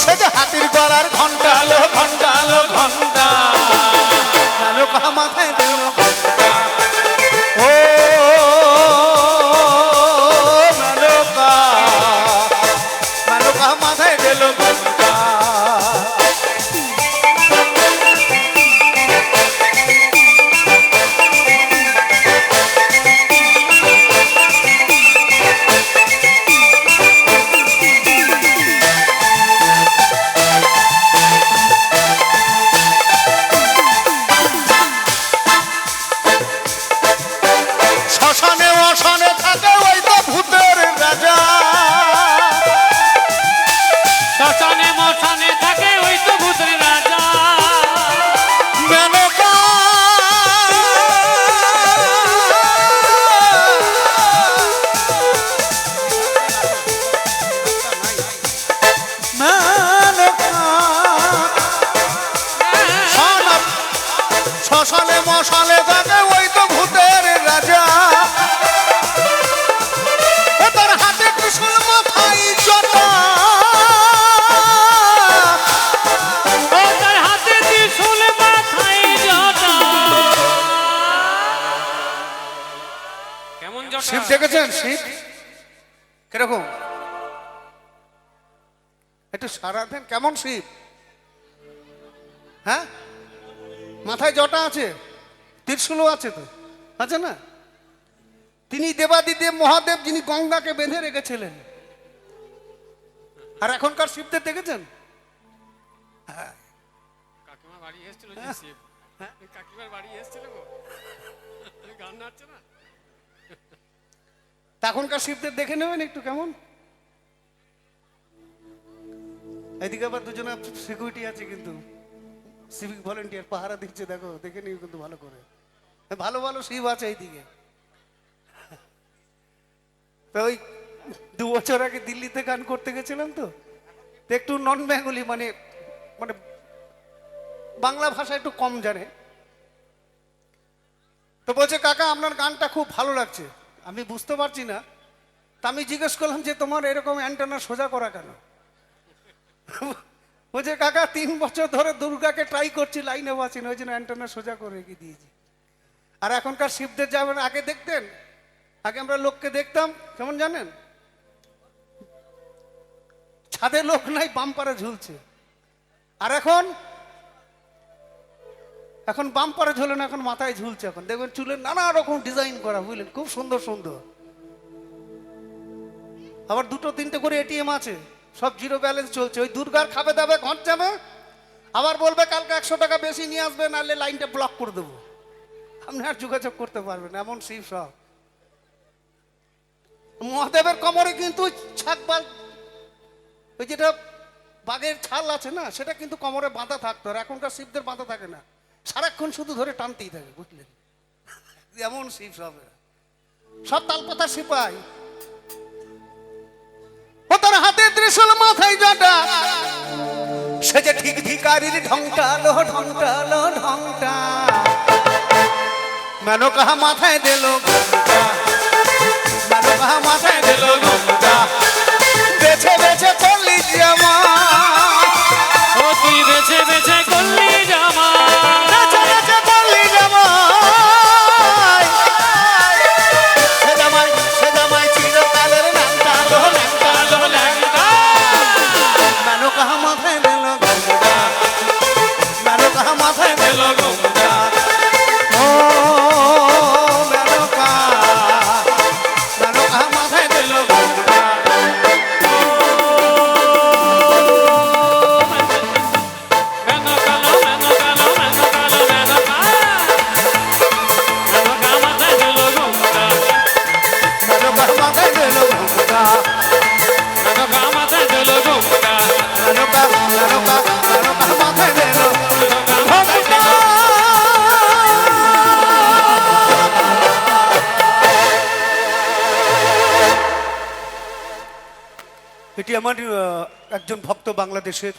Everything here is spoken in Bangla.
সে যে হাতির গলার ঘণ্টা আলো ঘণ্টা আলো ঘণ্টা মাথায় দিল শ্মশানে থাকে ওই তো ভূতের রাজা। তার হাতে ত্রিশূল মাথায় জটা। তার হাতে ত্রিশূল মাথায় জটা। কেমন জটা? শিব দেখেছেন? শিব? কীরকম? একটু সারা দেন। কেমন শিব? হ্যাঁ? মাথায় জটা আছে? ত্রিশূলও আছে তো আছে না? তিনি দেবাদিদেব মহাদেব যিনি গঙ্গাকে বেঁধে রেখেছিলেন। আর এখনকার শিবদের দেখেছেন? কাকিমা বাড়ি এসেছিল যে শিব। হ্যাঁ। কাকিমার বাড়ি এসেছিল গো। গান নাচছে না? তা এখনকার শিবদের দেখে নেবেন একটু কেমন? এদিকে আবার দুজনে সিকিউরিটি আছে কিন্তু। সিভিক ভলেন্টিয়ার পাহারা দিচ্ছে দেখো দেখে নিও কিন্তু ভালো করে। ভালো ভালো শিব আছে এইদিকে। তো ওই দু বছর আগে দিল্লিতে গান করতে গেছিলাম তো? একটু নন বেঙ্গলি মানে মানে বাংলা ভাষা একটু কম জানে। তো বলছে, কাকা, আপনার গানটা খুব ভালো লাগছে। আমি বুঝতে পারছি না। তা আমি জিজ্ঞেস করলাম যে, তোমার এরকম অ্যান্টেনা সোজা করা কেন? বলছে, কাকা, তিন বছর ধরে দুর্গাকে ট্রাই করছি, লাইনে বাঁচি না। ওই জন্য অ্যান্টেনা সোজা করে রেখে দিয়েছি। আর এখনকার শিবদের যাবেন আগে দেখতেন, আগে আমরা লোককে দেখতাম, কেমন জানেন? ছাদে লোক নাই বাম্পারে ঝুলছে। আর এখন? এখন বাম্পারে ঝুলে না, এখন মাথায় ঝুলছে এখন। দেখবেন চুলের নানা রকম ডিজাইন করা, বুঝলেন? খুব সুন্দর সুন্দর। আবার দুটো, তিনটে করে এটিএম আছে, সব জিরো ব্যালেন্স চলছে। ওই দুর্গার খাবে দাবে ঘর যাবে আবার বলবে কালকে একশো টাকা বেশি নিয়ে আসবে, নাহলে লাইনটা ব্লক করে দেবো। আপনি আর যোগাযোগ করতে পারবেন এমন শিব সব। মহাদেবের কমরে কিন্তু ছাকবাল, ওই যেটা বাঘের ছাল আছে না, সেটা কিন্তু কমরে বাঁধা থাকতো, আর এখনকার শিবদের বাঁধা থাকে না। সারাক্ষণ শুধু ধরে টানতেই থাকে, বুঝলেন? এমন শিব সব সব তালপাতা সিপাই। ও তার হাতে ত্রিশূল মাথায় জটা। সে যে ঠিক ভিকারির ঢংটালো ঢংটালো, ঢংটা। মেনো কাহা মাথায় দিল? এটি আমার একজন ভক্ত বাংলাদেশের